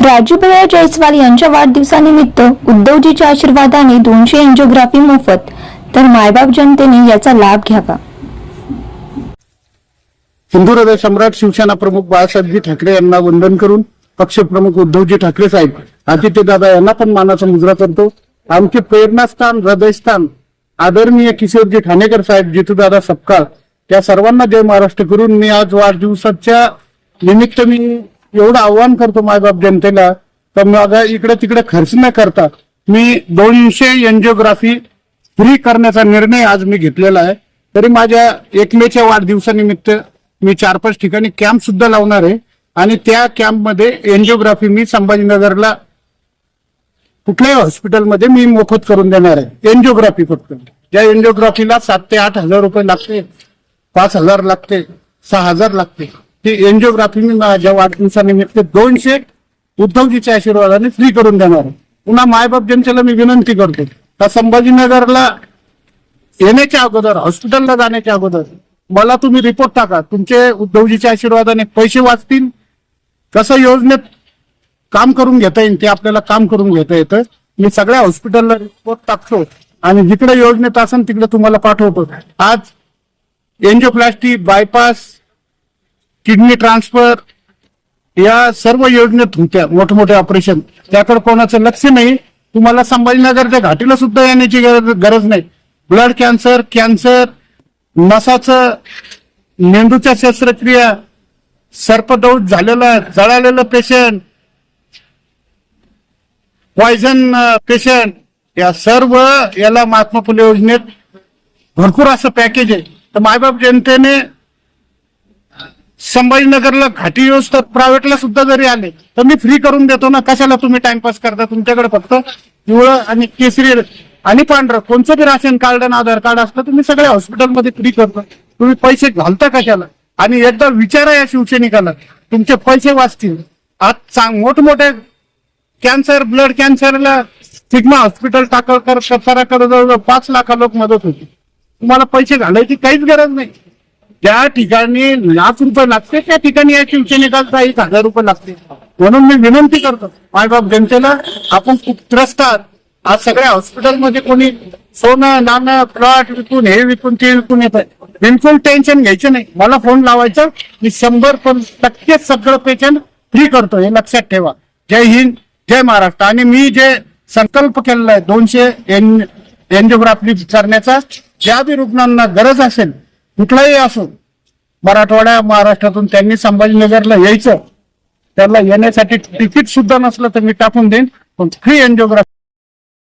राजूभैया जयस्वाल यांच्या वाढदिवसानिमित्त उद्धवजीच्या आशीर्वादाने दोनशे एन्जिओग्राफी मोफत तर मायबाप जनतेने याचा लाभ घ्यावा. हिंदू हृदय सम्राट शिवसेना प्रमुख बाळासाहेबजी ठाकरे यांना वंदन करून पक्षप्रमुख उद्धवजी ठाकरे साहेब आदित्य दादा यांना पण मानाचा मुजरा करतो आमचे प्रेरणास्थान हृदयस्थान आदरणीय किशोरजी ठाणेकर साहेब जितूदादा सपकाळ त्या सर्वांना जय महाराष्ट्र करून मी आज वाढदिवसाच्या निमित्त मी एवढं आव्हान करतो मायबाप जनतेला. तर माझा इकडे तिकडे खर्च न करता मी दोनशे एन्जिओग्राफी फ्री करण्याचा निर्णय आज मी घेतलेला आहे. तरी माझ्या एकमेच्या वाढदिवसानिमित्त मी चार पाच ठिकाणी कॅम्प सुद्धा लावणार आहे. आणि त्या कॅम्पमध्ये एन्जिओग्राफी मी संभाजीनगरला कुठल्याही हॉस्पिटलमध्ये मी मोफत करून देणार आहे. एन्जिओग्राफी फक्त. ज्या एन्जिओग्राफीला सात ते आठ हजार रुपये लागते. पाच हजार लागते. सहा हजार लागते. ही एन्जिओग्राफी मी माझ्या वाढदिवसानिमित्त दोनशे उद्धवजीच्या आशीर्वादाने फ्री करून देणार आहे. पुन्हा मायबाप जनतेला मी विनंती करतो का संभाजीनगरला येण्याच्या अगोदर हॉस्पिटलला जाण्याच्या अगोदर मला तुम्ही रिपोर्ट टाका. तुमचे उद्धवजीच्या आशीर्वादाने पैसे वाचतील. कसं योजनेत काम करून घेता येईल ते आपल्याला काम करून घेता येतं. मी सगळ्या हॉस्पिटलला रिपोर्ट टाकतो आणि जिकडे योजनेत असेल तिकडे तुम्हाला पाठवतो. आज एन्जिओप्लास्टी बायपास किडनी ट्रान्सफर या सर्व योजनेत होत्या मोठमोठे ऑपरेशन त्याकडे कोणाचं लक्ष नाही. तुम्हाला संभाजीनगरच्या घाटीला सुद्धा येण्याची गरज गरज नाही. ब्लड कॅन्सर कॅन्सर नसाचं मेंदूच्या शस्त्रक्रिया सर्पदौष झालेला जळालेलं पेशंट पॉयझन पेशंट या सर्व याला महात्मा फुले योजनेत भरपूर असं पॅकेज आहे. तर मायबाप जनतेने संभाजीनगरला घाटी व्यवस्था प्रायव्हेटला सुद्धा जरी आले. तर मी फ्री करून देतो ना. कशाला तुम्ही टाइमपास करता? तुमच्याकडे फक्त पिवळं आणि केसरी आणि पांढरं. कोणचं बी राशन कार्ड आणि आधार कार्ड असलं तुम्ही सगळ्या हॉस्पिटलमध्ये फ्री करता. तुम्ही पैसे घालता कशाला? आणि एकदा विचारा या शिवसैनिकाला. तुमचे पैसे वाचतील. आज चांग मोठमोठे कॅन्सर ब्लड कॅन्सरला सिग्मा हॉस्पिटल टाकळकर सराकडे जवळजवळ पाच लाख लोक मदत होती. तुम्हाला पैसे घालायची काहीच गरज नाही. ज्या ठिकाणी लाख रुपये लागते त्या ठिकाणी या शिवसैनिकांचा एक हजार रुपये लागते. म्हणून मी विनंती करतो मायबाप जनतेला आपण खूप त्रस्त आहात. आज सगळ्या हॉस्पिटलमध्ये कोणी सोनं नाणं प्लॉट विकून हे विकून ते विकून येत आहे बिलकुल टेन्शन घ्यायचं नाही. मला फोन लावायचा मी शंभर पण टक्के सगळं पेशंट फ्री करतो हे लक्षात ठेवा. जय हिंद जय महाराष्ट्र. आणि मी जे संकल्प केलेला आहे दोनशे एन एन्जिओग्राफी करण्याचा ज्या बी रुग्णांना गरज असेल कुठलाही असो मराठवाड्या महाराष्ट्रातून त्यांनी संभाजीनगरला यायचं त्याला येण्यासाठी तिकीट सुद्धा नसलं तर मी टाकून देईन पण फ्री एन्जिओग्राफी